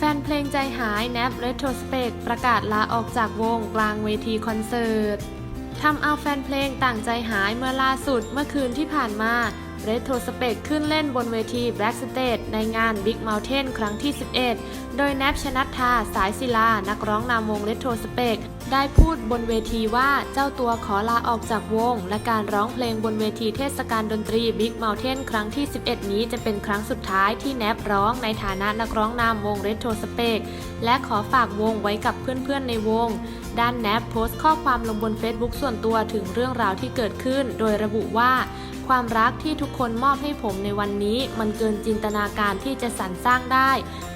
แฟนเพลงใจหายแนบเรโทรสเปกประกาศลาออกจากวงกลางเวทีคอนเสิร์ตทำเอาแฟนเพลงต่างใจหายเมื่อล่าสุดเมื่อคืนที่ผ่านมา เรโทรสเปกขึ้นเล่นบนเวที Black Stage ในงาน Big Mountain ครั้งที่ 11 โดยแนบชนัทธาสายศิลา นักร้องนำวงเรโทรสเปกได้พูดบนเวทีว่าเจ้าตัวขอลาออกจากวง และการร้องเพลงบนเวทีเทศกาลดนตรี Big Mountain ครั้งที่ 11 นี้จะเป็นครั้งสุดท้ายที่แนบร้องในฐานะนักร้องนำวงเรโทรสเปกและขอฝากวงไว้กับเพื่อนๆในวง ด้านแนบโพสต์ข้อความลงบน Facebook ส่วนตัวถึงเรื่องราวที่เกิดขึ้น โดยระบุว่า ความรักที่ทุกคนมอบให้ผมในวันนี้มันเกินจินตนาการที่จะสรรสร้างได้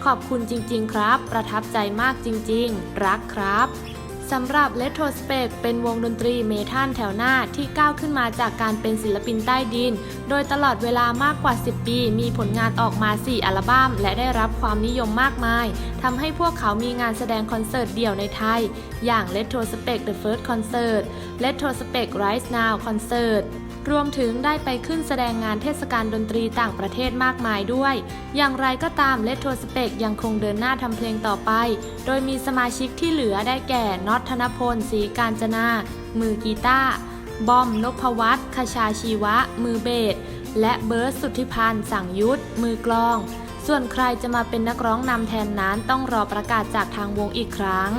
ขอบคุณจริงๆครับ ประทับใจมากจริงๆ รักครับ สำหรับ l e t r o s p e c เป็นวงดนตรีเมทัลแถวหน้าที่ก้าวขึ้นมาจากการเป็นศิลปินใต้ดิน โดยตลอดเวลามากกว่า 10 ปี มีผลงานออกมา 4 อัลบั้ม และได้รับความนิยมมากมายทำให้พวกเขามีงานแสดงคอนเสิร์ตเดี่ยวในไทย อย่าง l e t r o s p e c The First Concert l e t r o s p e c Rise Now Concert รวมถึงได้ไปขึ้นแสดงงานเทศกาลดนตรีต่างประเทศมากมายด้วย อย่างไรก็ตามเลตโทสเปกยังคงเดินหน้าทำเพลงต่อไป โดยมีสมาชิกที่เหลือได้แก่น็อตธนพลศรีการจนา มือกีตาร์บอมนพวัตคชาชีวะ มือเบสและเบิร์ตสุทธิพันธ์สั่งยุทธมือกลอง ส่วนใครจะมาเป็นนักร้องนำแทนนั้นต้องรอประกาศจากทางวงอีกครั้ง